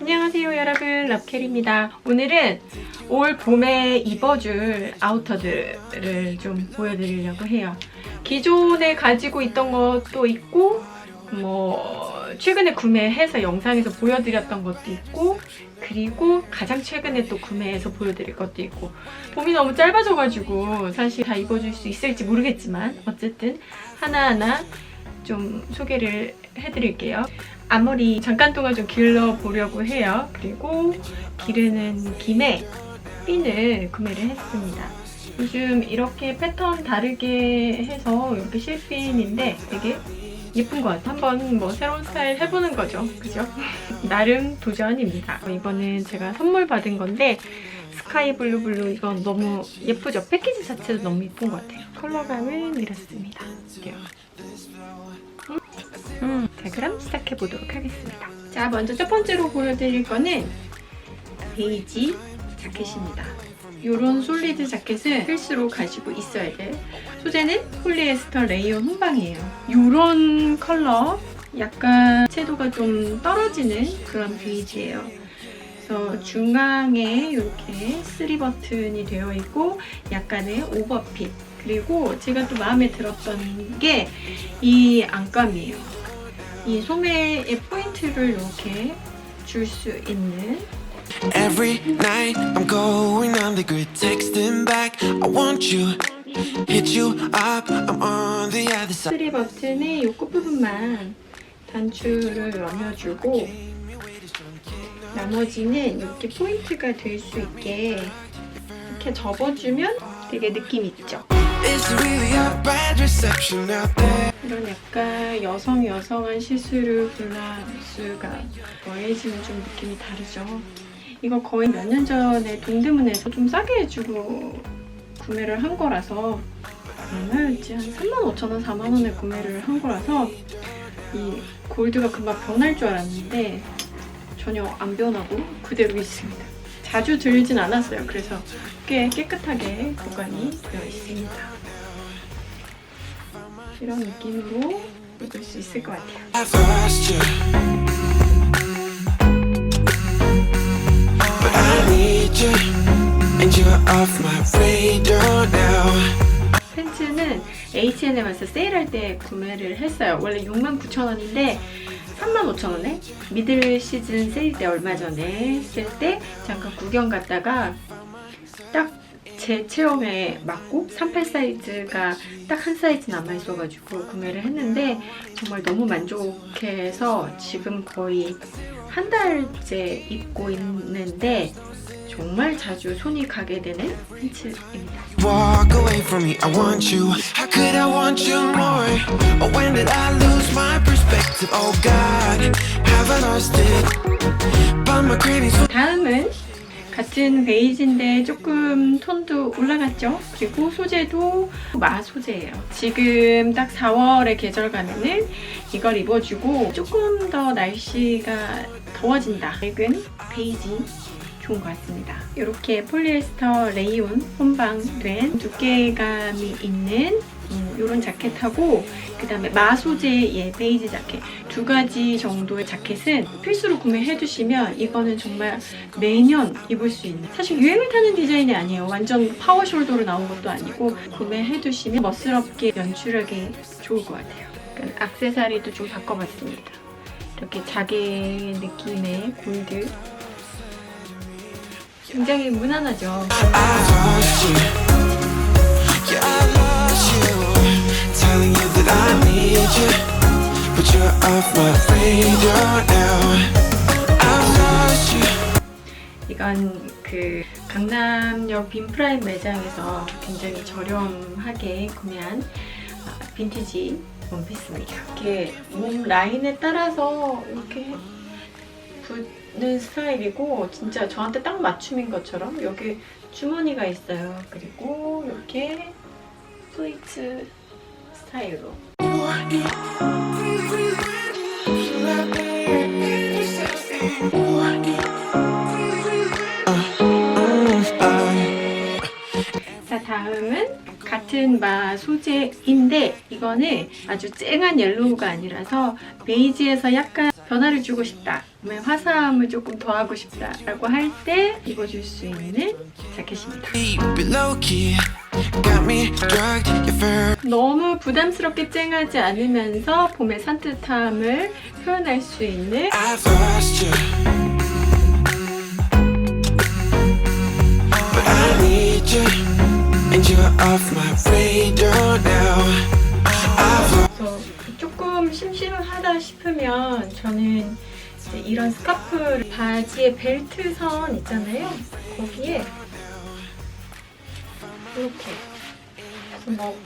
안녕하세요 여러분. 럽켈입니다. 오늘은 올 봄에 입어줄 아우터들을 좀 보여드리려고 해요. 기존에 가지고 있던 것도 있고 뭐 최근에 구매해서 영상에서 보여드렸던 것도 있고 그리고 가장 최근에 또 구매해서 보여드릴 것도 있고 봄이 너무 짧아져가지고 사실 다 입어줄 수 있을지 모르겠지만 어쨌든 하나하나 좀 소개를 해드릴게요. 앞머리 잠깐 동안 좀 길러 보려고 해요. 그리고 기르는 김에 핀을 구매를 했습니다. 요즘 이렇게 패턴 다르게 해서 이렇게 실핀인데 되게 예쁜 것 같아요. 한번 뭐 새로운 스타일 해보는 거죠. 그죠? 나름 도전입니다. 이거는 제가 선물 받은 건데 스카이 블루 블루 이건 너무 예쁘죠? 패키지 자체도 너무 예쁜 것 같아요. 컬러감은 이렇습니다. 이렇게요. 음, 자 그럼 시작해 보도록 하겠습니다. 자 먼저 첫 번째로 보여드릴 거는 베이지 자켓입니다. 이런 솔리드 자켓은 필수로 가지고 있어야 돼. 소재는 폴리에스터 레이온 혼방이에요. 이런 컬러, 약간 채도가 좀 떨어지는 그런 베이지예요. 그래서 중앙에 이렇게 쓰리 버튼이 되어 있고 약간의 오버핏 그리고 제가 또 마음에 들었던 게 이 안감이에요. 이 소매의 포인트를 이렇게 줄 수 있는 Every night I'm going on the grid, texting back. I want you, hit you up. I'm on the other side. 쓰리 버튼의 이 끝부분만 단추를 여며주고 나머지는 이렇게 포인트가 될 수 있게 이렇게 접어주면 되게 느낌 있죠? 이런 약간 여성 여성한 시스루 블라우스가 더해지는 좀 느낌이 다르죠. 이거 거의 몇 년 전에 동대문에서 좀 싸게 해주고 구매를 한 거라서 얼마였지? 한 3만 5천 원, 4만 원에 구매를 한 거라서 이 골드가 금방 변할 줄 알았는데 전혀 안 변하고 그대로 있습니다. 자주 들진 않았어요. 그래서 꽤 깨끗하게 보관이 되어 있습니다. 이런 느낌으로 입을 수 있을 것 같아요. Need you, and you're off my radar now. 팬츠는 H&M에서 세일할 때 구매를 했어요. 원래 69,000원인데 35,000원에 미들 시즌 세일 때 얼마 전에 했을 때 잠깐 구경 갔다가 딱 제 체형에 맞고 38 사이즈가 딱 한 사이즈 남아 있어가지고 구매를 했는데 정말 너무 만족해서 지금 거의 한 달째 입고 있는데 정말 자주 손이 가게 되는? Oh for 다음은 같은 베이지인데 조금 톤도 올라갔죠. 그리고 소재도 마 소재예요. 지금 딱 4월의 계절 가면은 이걸 입어주고 조금 더 날씨가 더워진다. 맑은 베이지 좋은 것 같습니다. 이렇게 폴리에스터 레이온 혼방된 두께감이 있는 이런 자켓하고 그 다음에 마 소재의 베이지 자켓. 두 가지 정도의 자켓은 필수로 구매해 두시면 이거는 정말 매년 입을 수 있는 사실 유행을 타는 디자인이 아니에요. 완전 파워 숄더로 나온 것도 아니고 구매해 두시면 멋스럽게 연출하기 좋을 것 같아요. 그러니까 악세사리도 좀 바꿔봤습니다. 이렇게 자개 느낌의 골드 굉장히 무난하죠. 이건 그 강남역 빈프라임 매장에서 굉장히 저렴하게 구매한 아, 빈티지 원피스입니다. 이렇게 몸 라인에 따라서 이렇게 붙 는 스타일이고 진짜 저한테 딱 맞춤인 것처럼 여기 주머니가 있어요. 그리고 이렇게 스위트 스타일로 자 다음은 같은 마 소재인데 이거는 아주 쨍한 옐로우가 아니라서 베이지에서 약간 변화를 주고 싶다. 화사함을 조금 더하고 싶다 라고 할 때 입어줄 수 있는 자켓입니다. 너무 부담스럽게 쨍하지 않으면서 봄의 산뜻함을 표현할 수 있는 you. Off my radar now. 심심하다 싶으면 저는 이런 스카프 바지의 벨트 선 있잖아요. 거기에 이렇게 뭐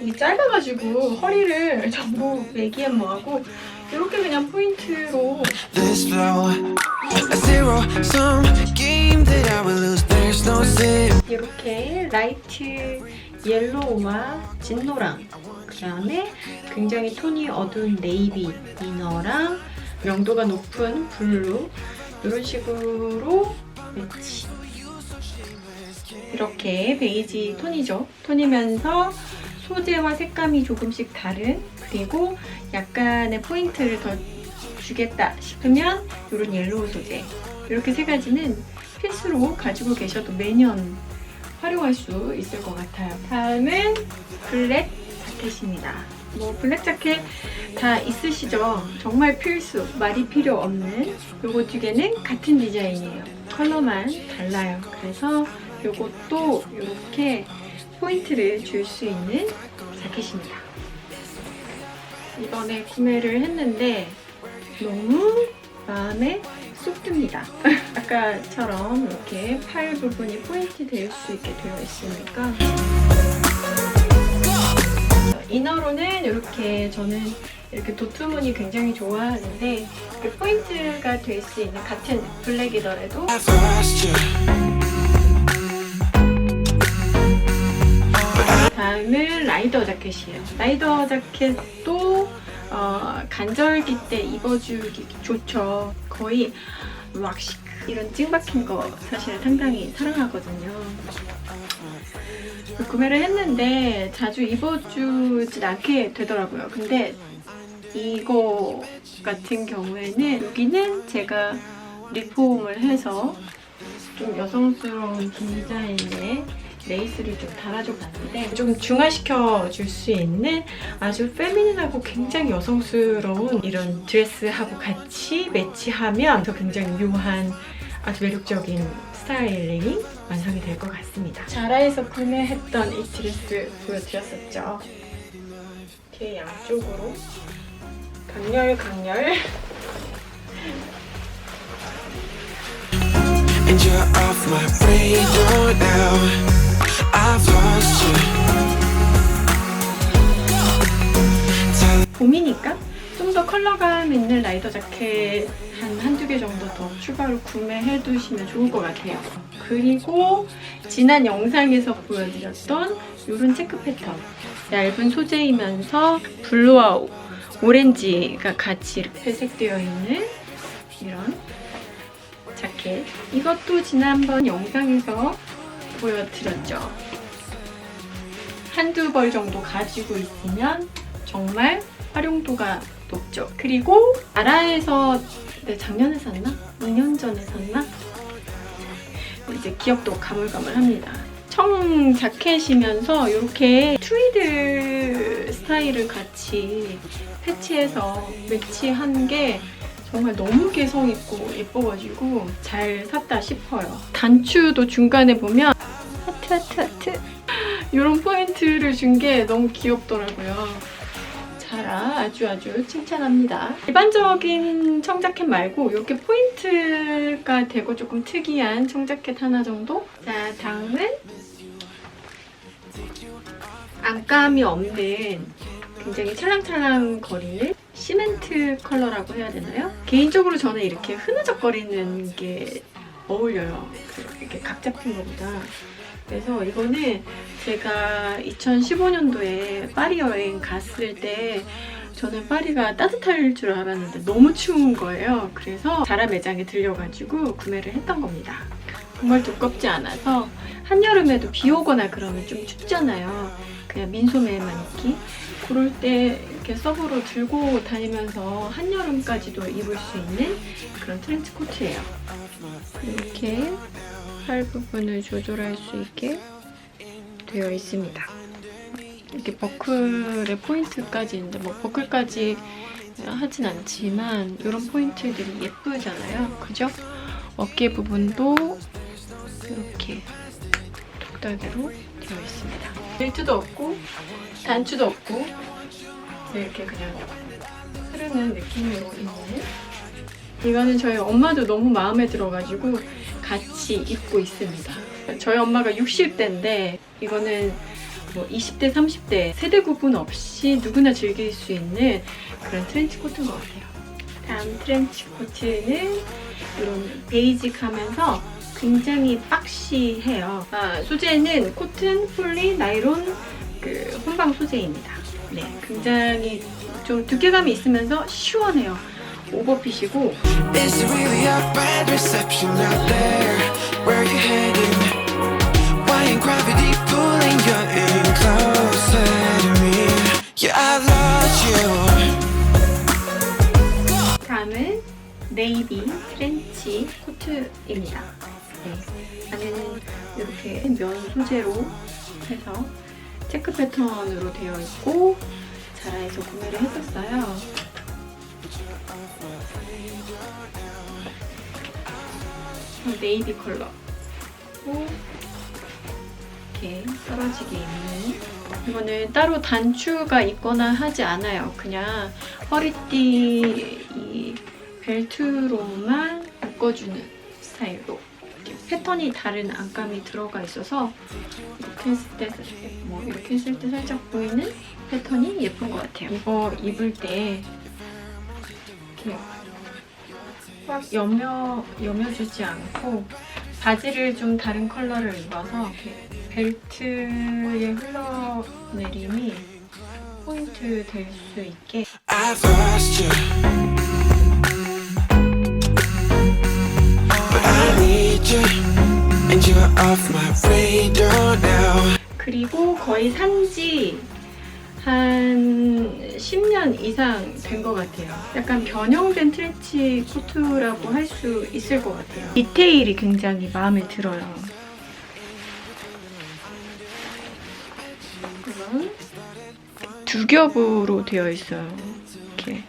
이게 짧아가지고 허리를 전부 매기엔 뭐하고 이렇게 그냥 포인트로. 이렇게 라이트 옐로우와 진노랑 그 다음에 굉장히 톤이 어두운 네이비 이너랑 명도가 높은 블루 이런 식으로 매치. 이렇게 베이지 톤이죠. 톤이면서 소재와 색감이 조금씩 다른 그리고 약간의 포인트를 더 주겠다 싶으면 이런 옐로우 소재. 이렇게 세 가지는 필수로 가지고 계셔도 매년 활용할 수 있을 것 같아요. 다음은 블랙 자켓입니다. 뭐 블랙 자켓 다 있으시죠? 정말 필수, 말이 필요 없는 요거 두 개는 같은 디자인이에요. 컬러만 달라요. 그래서 요것도 이렇게 포인트를 줄 수 있는 자켓입니다. 이번에 구매를 했는데 너무 마음에 쏙 듭니다. 아까처럼 이렇게 팔 부분이 포인트 될 수 있게 되어 있으니까 이너로는 이렇게 저는 이렇게 도트무늬 굉장히 좋아하는데 그 포인트가 될 수 있는 같은 블랙이더라도. 다음은 라이더 자켓이에요. 라이더 자켓도 어, 간절기 때 입어주기 좋죠. 거의 왁시크 이런 찡박힌 거 사실 상당히 사랑하거든요. 구매를 했는데 자주 입어주진 않게 되더라고요. 근데 이거 같은 경우에는 여기는 제가 리폼을 해서 좀 여성스러운 디자인의 레이스를 좀 달아줘 봤는데 좀 중화시켜 줄 수 있는 아주 페미닌하고 굉장히 여성스러운 이런 드레스하고 같이 매치하면 더 굉장히 묘한 아주 매력적인 스타일링이 완성이 될 것 같습니다. 자라에서 구매했던 이 드레스 보여드렸었죠. 뒤에 양쪽으로 강렬 강렬 And you're off my radar now. 봄이니까 좀 더 컬러감 있는 라이더 자켓 한 한두 개 정도 더 추가로 구매해 두시면 좋을 것 같아요. 그리고 지난 영상에서 보여드렸던 이런 체크 패턴. 얇은 소재이면서 블루와 오- 오렌지가 같이 회색되어 있는 이런 자켓. 이것도 지난번 영상에서 보여드렸죠. 한두 벌 정도 가지고 있으면 정말 활용도가 높죠. 그리고 아라에서 네, 작년에 샀나? 2년 전에 샀나? 이제 기억도 가물가물합니다. 청 자켓이면서 이렇게 트위드 스타일을 같이 패치해서 매치한 게 정말 너무 개성 있고 예뻐가지고 잘 샀다 싶어요. 단추도 중간에 보면 하 트 하트 하트 이런 포인트를 준 게 너무 귀엽더라고요. 자라 아주 아주 칭찬합니다. 일반적인 청자켓 말고 이렇게 포인트가 되고 조금 특이한 청자켓 하나 정도. 자 다음은 안감이 없는 굉장히 찰랑찰랑 거리는 시멘트 컬러라고 해야 되나요? 개인적으로 저는 이렇게 흐느적거리는 게 어울려요. 이렇게 각 잡힌 것보다. 그래서 이거는 제가 2015년도에 파리 여행 갔을 때 저는 파리가 따뜻할 줄 알았는데 너무 추운 거예요. 그래서 자라 매장에 들려가지고 구매를 했던 겁니다. 정말 두껍지 않아서 한여름에도 비 오거나 그러면 좀 춥잖아요. 그냥 민소매만 입기 그럴 때 이렇게 서브로 들고 다니면서 한여름까지도 입을 수 있는 그런 트렌치 코트예요. 이렇게 팔 부분을 조절할 수 있게 되어 있습니다. 이렇게 버클의 포인트까지 있는데 뭐 버클까지 하진 않지만 이런 포인트들이 예쁘잖아요. 그죠? 어깨 부분도 이렇게 독다기로 되어 있습니다. 벨트도 없고 단추도 없고 이렇게 그냥 흐르는 느낌으로 있는 이거는 저희 엄마도 너무 마음에 들어가지고 같이 입고 있습니다. 저희 엄마가 60대인데 이거는 뭐 20대, 30대 세대 구분 없이 누구나 즐길 수 있는 그런 트렌치 코트인 것 같아요. 다음 트렌치 코트는 이런 베이직하면서 굉장히 박시해요. 아, 소재는 코튼, 폴리, 나이론 그 혼방 소재입니다. 네, 굉장히 좀 두께감이 있으면서 시원해요. 오버핏이고. 다음은 네이비 프렌치 코트입니다. 네, 안에는 이렇게 면 소재로 해서 체크 패턴으로 되어 있고 자라에서 구매를 했었어요. 네이비 컬러. 고 이렇게 떨어지게 입는 이거는 따로 단추가 있거나 하지 않아요. 그냥 허리띠 이 벨트로만 묶어주는 스타일로 패턴이 다른 안감이 들어가 있어서 이렇게 했을 때, 뭐 이렇게 했을 때 살짝 보이는 패턴이 예쁜 것 같아요. 이거 입을 때 이렇게 꽉 여며 여며주지 않고 바지를 좀 다른 컬러를 입어서 이렇게 벨트의 흘러내림이 포인트 될 수 있게. 그리고 거의 산지 한 10년 이상 된 것 같아요. 약간 변형된 트렌치 코트라고 할 수 있을 것 같아요. 디테일이 굉장히 마음에 들어요. 두 겹으로 되어 있어요. 이렇게.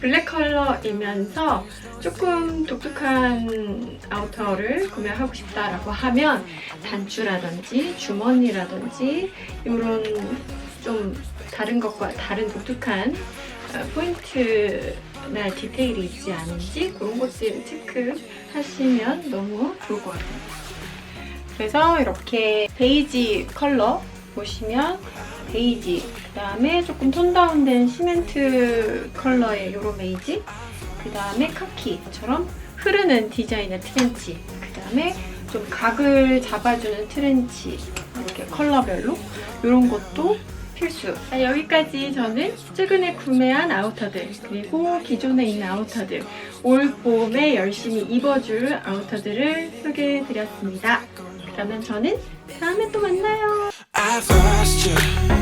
블랙 컬러이면서 조금 독특한 아우터를 구매하고 싶다라고 하면 단추라든지 주머니라든지 이런 좀 다른 것과 다른 독특한 어, 포인트나 디테일이 있지 않은지 그런 것들을 체크하시면 너무 좋을 것 같아요. 그래서 이렇게 베이지 컬러 보시면 베이지 그 다음에 조금 톤 다운된 시멘트 컬러의 요런 베이지 그 다음에 카키처럼 흐르는 디자인의 트렌치 그 다음에 좀 각을 잡아주는 트렌치 이렇게 컬러별로 이런 것도 필수 자, 여기까지 저는 최근에 구매한 아우터들 그리고 기존에 있는 아우터들 올 봄에 열심히 입어줄 아우터들을 소개해드렸습니다 그러면 저는 다음에 또 만나요 I've lost you.